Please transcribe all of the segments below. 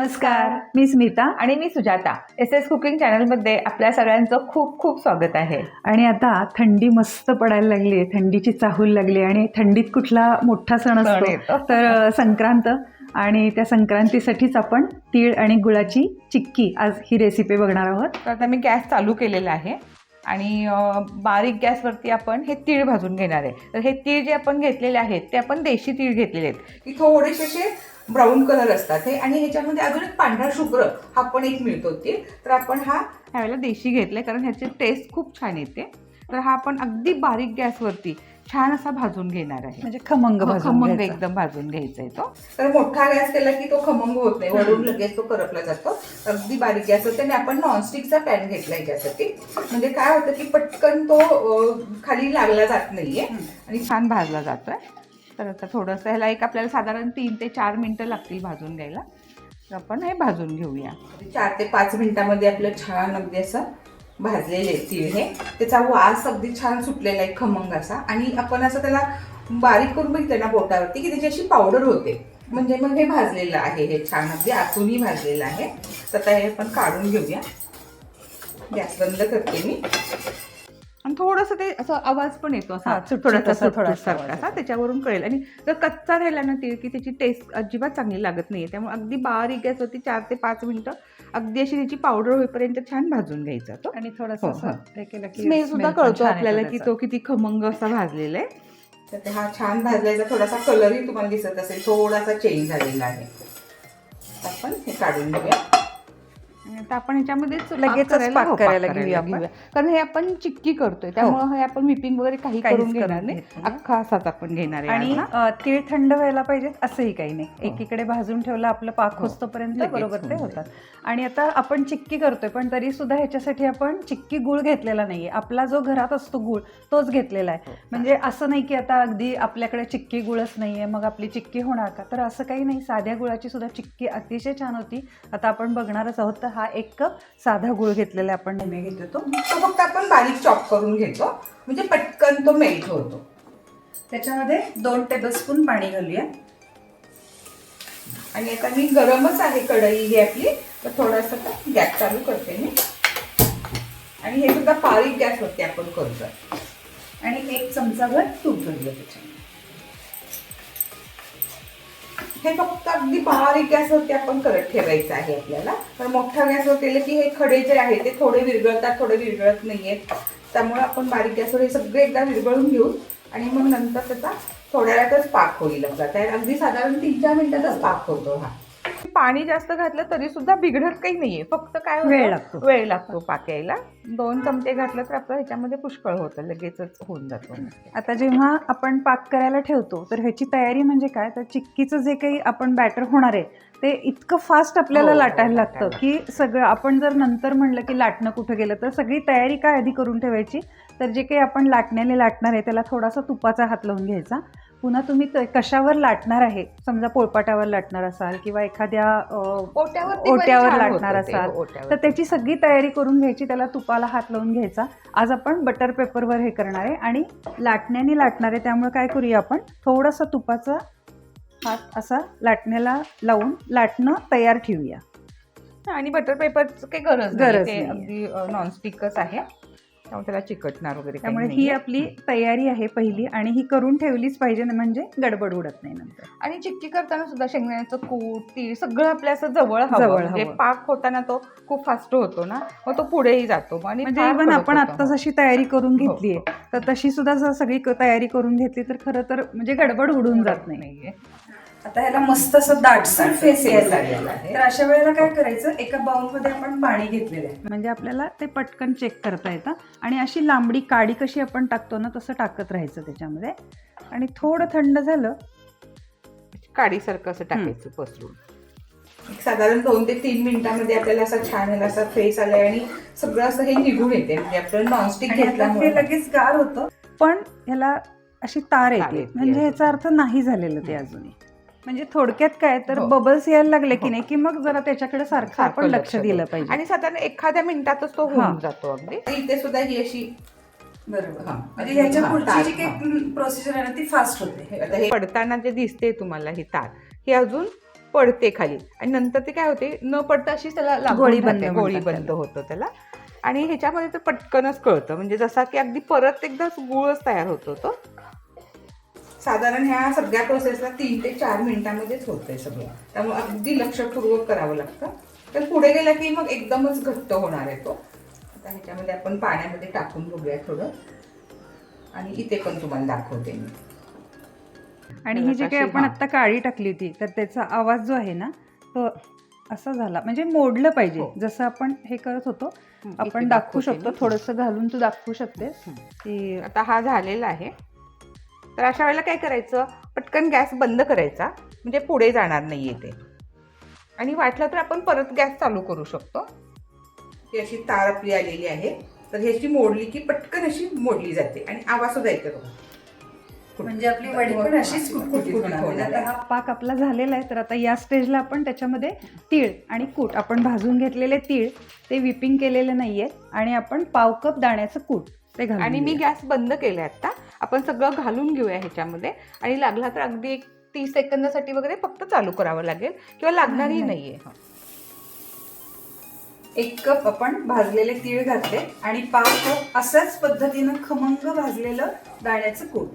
नमस्कार मी स्मिता आणि मी सुजाता. एस एस कुकिंग चॅनलमध्ये आपल्या सगळ्यांचं खूप खूप स्वागत आहे. आणि आता थंडी मस्त पडायला लागली आहे. थंडीची चाहूल लागली आणि थंडीत कुठला मोठा सण असतो. तर संक्रांत आणि त्या संक्रांतीसाठीच आपण तीळ आणि गुळाची चिक्की आज ही रेसिपी बघणार आहोत. तर आता मी गॅस चालू केलेला आहे आणि बारीक गॅसवरती आपण हे तीळ भाजून घेणार आहे. तर हे तीळ जे आपण घेतलेले आहेत ते आपण देशी तीळ घेतलेले आहेत. की थोडेसे ब्राऊन कलर असतात हे. आणि ह्याच्यामध्ये अजून एक पांढरा शुभ्र हा पण एक मिळतो तीळ तर आपण हा ह्यावेळेला देशी घेतलाय कारण ह्याची टेस्ट खूप छान येते. तर हा आपण अगदी बारीक गॅसवरती छान असा भाजून घेणार आहे. म्हणजे खमंग भाजून खमंग. एकदम भाजून घ्यायचा आहे तो. तर मोठा गॅस केला की तो खमंग होत नाही. वरून लगेच तो करपला जातो. अगदी बारीक गॅस होते. आणि आपण नॉनस्टिकचा पॅन घेतला याच्यासाठी म्हणजे काय होतं की पटकन तो खाली लागला जात नाहीये. आणि छान भाजला जातोय. तर आता थोडंसं ह्याला एक आपल्याला साधारण तीन ते चार मिनटं लागतील भाजून घ्यायला. तर आपण हे भाजून घेऊया. चार ते पाच मिनिटामध्ये आपलं छान अगदी असं भाजलेले तीळ हे. त्याचा वास अगदी छान सुटलेला आहे खमंग असा. आणि आपण असं त्याला बारीक करून बघितलं ना बोटावरती की त्याची अशी पावडर होते. म्हणजे मग हे भाजलेलं आहे हे छान अगदी आतूनही भाजलेलं आहे. तर आता हे आपण काढून घेऊया. गॅस बंद करते मी. आणि थोडंसं ते असं आवाज पण येतो असा थोडासा असा त्याच्यावरून कळेल. आणि जर कच्चा राहिला ना तीळ की त्याची टेस्ट अजिबात चांगली लागत नाहीये. त्यामुळे अगदी बारीक गॅसवरती चार ते पाच मिनिटं अगदी अशी त्याची पावडर होईपर्यंत छान भाजून घ्यायचा तो. आणि थोडंसं हो, असं हो. स्मेल सुद्धा कळतो आपल्याला की. तो किती खमंग असा भाजलेला आहे. तर ते हा छान भाजल्याचा थोडासा कलरही तुम्हाला दिसत असेल. थोडासा चेंज झालेला आहे. आपण हे काढून घेऊया. आता आपण ह्याच्यामध्येच लगेचच पाक हो, करायला घेऊया आपण. कारण हे आपण चिक्की करतोय. त्यामुळे हे आपण विपिंग वगैरे काही करून घेणार नाही. अख्खा असाच आपण घेणार आहे आणि. अ, तीळ थंड व्हायला पाहिजेत असंही काही नाही. हो. एकीकडे भाजून ठेवलं आपलं पाक हो. होस्तोपर्यंत लगेच बरोबर ते होऊन होतात. आणि आता आपण चिक्की करतोय पण तरी सुद्धा ह्याच्यासाठी आपण चिक्की गुळ घेतलेला नाहीये. आपला जो घरात असतो गुळ तोच घेतलेला आहे. हो. म्हणजे असं नाही की आता अगदी आपल्याकडे चिक्की गुळच नाहीये मग आपली चिक्की होणार का? तर असं काही नाही. साध्या गुळाची सुद्धा चिक्की अतिशय छान होती. आता आपण बघणारच आहोत. तर हा हा एक कप साधा गुळ घेतलेला आपण नेहमी घेतो तो. तो फक्त आपण बारीक चॉप करून घेतो. म्हणजे पटकन तो मेल्ट होतो. त्याच्यामध्ये दोन टेबलस्पून पाणी घालूया. आणि आता मी गरमच आहे कढई ही आपली. तर थोडंसं गॅस चालू करते मी. आणि हे सुद्धा बारीक होते आपण करतो आणि एक चमचाभर तूप घालूया त्याच्यामध्ये. हे फक्त अगदी बारीक गॅसवरती आपण करत ठेवायचं आहे आपल्याला. तर मोठ्या गॅसवर केलं की हे खडे जे आहेत ते थोडे विरघळतात थोडे विरघळत नाहीयेत. त्यामुळे आपण बारीक गॅसवर हे सगळे एकदा विरघळून घेऊ आणि मग नंतर त्याचा थोड्या वेळातच पाक होईल आपला. त्या अगदी साधारण तीन चार मिनिटातच पाक होतो हा. पाणी जास्त घातलं तरी सुद्धा बिघडत काही नाहीये. फक्त काय? वेळ लागतो. वेळ लागतो पाक यायला. दोन चमचे घातलं तर आपलं ह्याच्यामध्ये पुष्कळ होतं लगेचच होऊन जातो. आता जेव्हा आपण पाक करायला ठेवतो तर ह्याची तयारी म्हणजे काय? तर चिक्कीचं जे काही आपण बॅटर होणार आहे ते इतकं फास्ट आपल्याला हो, लाटायला लाटायला लागतं. की सगळं आपण जर नंतर म्हणलं की लाटणं कुठं गेलं तर सगळी तयारी काय आधी करून ठेवायची? तर जे काही आपण लाटण्याने लाटणार आहे त्याला थोडासा तुपाचा हात लावून घ्यायचा. पुन्हा तुम्ही कशावर लाटणार आहे? समजा पोळपाटावर लाटणार असाल किंवा एखाद्या ओट्यावर लाटणार ते, असाल. तर त्याची सगळी तयारी करून घ्यायची त्याला तुपाला हात लावून घ्यायचा. आज आपण बटर पेपरवर हे करणार आहे आणि लाटण्याने लाटणार आहे त्यामुळे काय करूया आपण? थोडासा तुपाचा हात असा लाटण्याला लावून लाटणं तयार ठेवूया. आणि बटर पेपरचं काही गरज गरज. अगदी नॉनस्टिकच आहे. त्याला चिकटणार वगैरे त्यामुळे ही. आपली तयारी आहे पहिली आणि ही करून ठेवलीच पाहिजे म्हणजे गडबड उडत नाही नंतर. आणि चिक्की करताना सुद्धा शेंगदाण्याचं कूट तीळ सगळं आपल्या असं जवळ जवळ म्हणजे. पाक होताना तो खूप फास्ट होतो ना मग तो पुढेही जातो. आणि म्हणजे इव्हन आपण. आत्ताच अशी तयारी करून हो, घेतलीये तर तशी सुद्धा जर सगळी तयारी करून घेतली तर खरं तर म्हणजे गडबड उडून जात नाही. नाहीये. आता ह्याला मस्त असं दाटसर फेस यायला लागलेला आहे. तर अशा वेळेला काय करायचं एका बाउलमध्ये आपण पाणी घेतलेलं आहे. म्हणजे आपल्याला ते पटकन चेक करता येतं. आणि अशी लांबडी काडी कशी आपण टाकतो ना तसं टाकत राहायचं त्याच्यामध्ये. आणि थोडं थंड झालं काडीसारखं असं टाकायचं पसरून. एक साधारण दोन ते तीन मिनिटांमध्ये आपल्याला असा छान ह्याला असा फेस आलाय आणि सगळं असं हे निघून येते. म्हणजे आपलं नॉनस्टिक आणि आता हे घेतल्यामुळे. लगेच गार होतं. पण ह्याला अशी तार तार येते. येते म्हणजे. ह्याचा अर्थ नाही झालेलं ते अजूनही. म्हणजे थोडक्यात काय तर हो. बबल्स यायला लागले की हो. नाही की मग जरा त्याच्याकडे सारखं आपण लक्ष दिलं. पाहिजे आणि साधारण एखाद्या मिनिटातच तो हा. होऊन जातो अगदी इथे सुद्धा ही अशी बरोबर हा. म्हणजे ह्याच्या हा, पुढची तार, जी काही प्रोसिजर आहे ना ती फास्ट होते आता हे पडताना जे दिसते तुम्हाला ही तार ही अजून पडते खाली आणि नंतर ते काय होते न पडता अशी त्याला लागून गोळी. बंद गोळी म्हणतात बंद त्याला. होतं त्याला आणि ह्याच्यामध्ये तर पटकनच कळतं म्हणजे जसा की अगदी परत एकदाच गुळच तयार होतो तो साधारण ह्या सगळ्या प्रोसेसला तीन ते चार मिनिटांमध्येच होतंय सगळं. त्यामुळे अगदी लक्षपूर्वक करावं लागतं. तर पुढे गेलं की मग एकदमच घट्ट होणार आहे तो. आता ह्याच्यामध्ये आपण पाण्यामध्ये टाकून बघूया थोडं. आणि इथे पण तुम्हाला दाखवते मी. आणि ही जी काही आपण हा. आता काळी टाकली होती तर त्याचा आवाज जो आहे ना तो असा झाला. म्हणजे मोडलं पाहिजे. हो. जसं आपण हे करत होतो आपण दाखवू शकतो. थोडंसं घालून तू दाखवू शकतेस. की आता हा झालेला आहे. तर अशा वेळेला काय करायचं? पटकन गॅस बंद करायचा. म्हणजे पुढे जाणार नाही ते. आणि वाटलं तर आपण परत गॅस चालू करू शकतो. ही अशी तार आपली आलेली आहे. तर ह्याची मोडली की पटकन अशी मोडली जाते आणि आवाज सुद्धा येतो. म्हणजे आपली वडी पण अशीच म्हणजे हा पाक आपला झालेला आहे तर आता या स्टेजला आपण त्याच्यामध्ये तीळ आणि कूट आपण भाजून घेतलेले तीळ ते विपिंग केलेले नाहीये. आणि आपण पाव कप दाण्याचं कूट ते घालून आणि मी. गॅस बंद केलाय आता आपण सगळं घालून घेऊया ह्याच्यामध्ये. आणि लागला तर अगदी एक तीस सेकंदासाठी वगैरे फक्त चालू करावं लागेल किंवा लागणारही नाही, नाहीये एक कप आपण भाजलेले तीळ घातले आणि पाव कप अशाच पद्धतीनं खमंग भाजलेलं दाण्याचं कूट.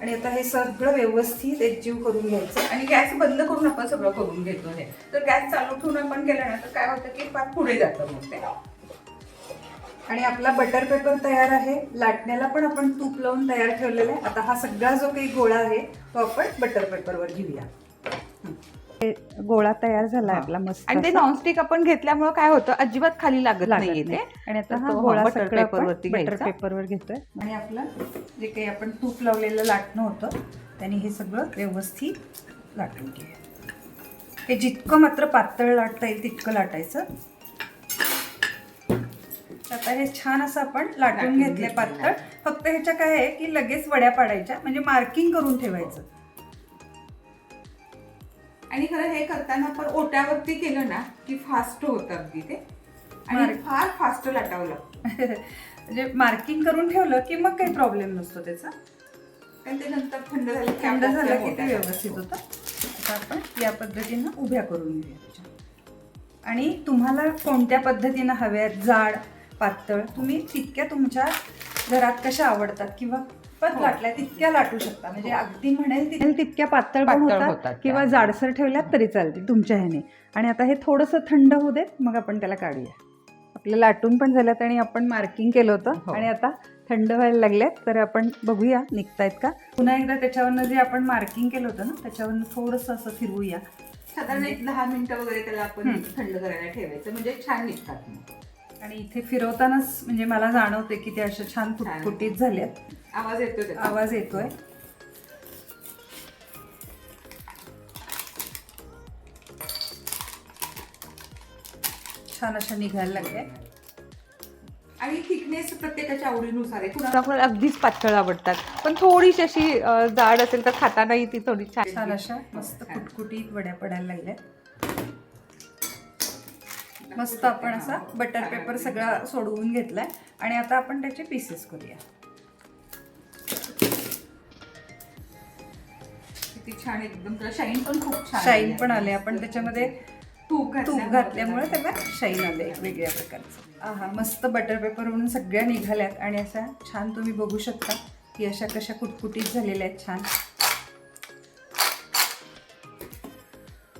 आणि आता हे सगळं व्यवस्थित एकजीव करून घ्यायचं. आणि गॅस बंद करून आपण सगळं करून घेतो हे. तर गॅस चालू ठेवून आपण केलं ना तर काय होतं की फार पुढे जातं मग ते. आणि आपला बटर पेपर तयार आहे. लाटण्याला पण आपण तूप लावून तयार ठेवलेला आहे. आता हा सगळा जो काही गोळा आहे तो आपण बटर पेपरवर घेऊया. गोळा तयार झाला. आपला मस्त. आणि ते. नॉनस्टिक आपण घेतल्यामुळे काय होतं? अजिबात खाली लागत नाहीये नाही. ते. आणि आता हा गोळा butter सगळा paper वरती बटर. पेपरवर घेतोय. आणि आपलं जे काही आपण तूप लावलेलं लाटणं होतं त्याने हे सगळं व्यवस्थित लाटून घेऊया. हे जितकं मात्र पातळ लाटता येईल तितकं लाटायचं. आता हे छान असं आपण लाटून घेतले पातळ. फक्त ह्याच्या काय आहे की लगेच वड्या पाडायच्या म्हणजे मार्किंग करून ठेवायचं. आणि खरं हे करताना आपण ओट्यावरती केलं ना की फास्ट होतं अगदी ते. आणि फार फास्ट लाटावं लागतं. म्हणजे मार्किंग करून ठेवलं की मग काही प्रॉब्लेम नसतो त्याचा. आणि ते नंतर थंड झालं थंड झालं की ते व्यवस्थित होतं. आता आपण या पद्धतीनं उभ्या करून घेऊया. आणि तुम्हाला कोणत्या पद्धतीनं हव्यात जाड पातळ तुम्ही तितक्या तुमच्या घरात कशा आवडतात किंवा पत हो. लाटल्या तितक्या लाटू शकता म्हणजे अगदी म्हणेल ति- तितक्या पातळ पण होतात. किंवा जाडसर ठेवल्यात तरी चालतील तुमच्या ह्याने आणि आता हे थोडंसं थंड होऊ देत मग आपण त्याला काढूया आपलं लाटून पण झाल्यात आणि आपण मार्किंग केलं होतं हो. आणि आता थंड व्हायला लागल्यात तर आपण बघूया निघतायत का पुन्हा एकदा त्याच्यावरनं जे आपण मार्किंग केलं होतं ना त्याच्यावरनं थोडंसं असं फिरवूया साधारण एक दहा मिनिटं वगैरे त्याला आपण. थंड करायला ठेवायचं म्हणजे छान निघतात. आणि इथे फिरवतानाच म्हणजे मला जाणवते की ते अशा छान फुटफुटीत झाल्यात आवाज येतो त्याचा. आवाज येतोय. छान अशा निघायला लागल्या. आणि थिकनेस प्रत्येकाच्या आवडीनुसार आहे. कुणाला अगदीच पातळ आवडतात. पण थोडीशी अशी जाड असेल तर खातानाही ती थोडी छान छान अशा मस्त कुटकुटीत वड्या पडायला लागल्या. मस्त आपण असा बटर पेपर सगळा सोडवून घेतलाय. आणि आता आपण त्याचे पीसेस करूया. किती छान एकदम. त्याला शाईन पण खूप छान शाईन पण आले आपण त्याच्यामध्ये तूप तूप घातल्यामुळे त्याला शाईन आले एक वेगळ्या प्रकारचं. आहा मस्त बटर पेपर म्हणून सगळ्या निघाल्यात. आणि अशा छान तुम्ही बघू शकता की अशा कशा कुटकुटीत झालेल्या आहेत. छान.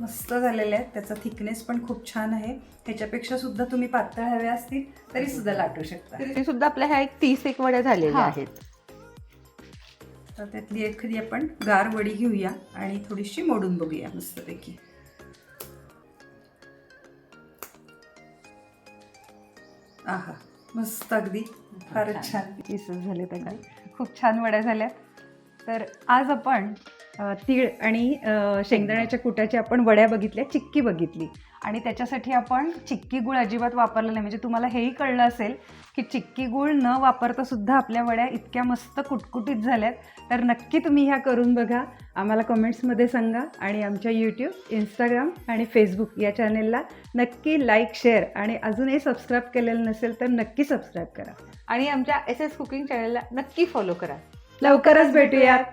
मस्त झालेल्या आहेत. त्याचा थिकनेस पण खूप छान आहे. ह्याच्यापेक्षा सुद्धा तुम्ही पातळ हव्या असतील तरी सुद्धा लाटू शकता. तरी सुद्धा आपल्या ह्या एक तीस एक वड्या झालेल्या. आहेत. तर त्यातली एखादी आपण गार वडी घेऊया आणि थोडीशी मोडून बघूया मस्तपैकी. आहा मस्त अगदी. फारच छान. झाले अगदी खूप छान वड्या झाल्या. तर आज आपण तीळ आणि शेंगदाण्याच्या कुटाची आपण वड्या बघितल्या चिक्की बघितली. आणि त्याच्यासाठी आपण चिक्की गुळ अजिबात वापरला नाही. म्हणजे तुम्हाला हेही कळलं असेल की चिक्की गुळ न वापरता सुद्धा आपल्या वड्या इतक्या मस्त कुटकुटीत झाल्यात. तर नक्की तुम्ही ह्या करून बघा. आम्हाला कमेंट्समध्ये सांगा आणि आमच्या यूट्यूब इंस्टाग्राम आणि फेसबुक या चॅनेलला नक्की लाईक शेअर आणि अजूनही सबस्क्राईब केलेलं नसेल तर नक्की सबस्क्राईब करा. आणि आमच्या एस एस कुकिंग चॅनेलला नक्की फॉलो करा. लवकरच भेटूयात.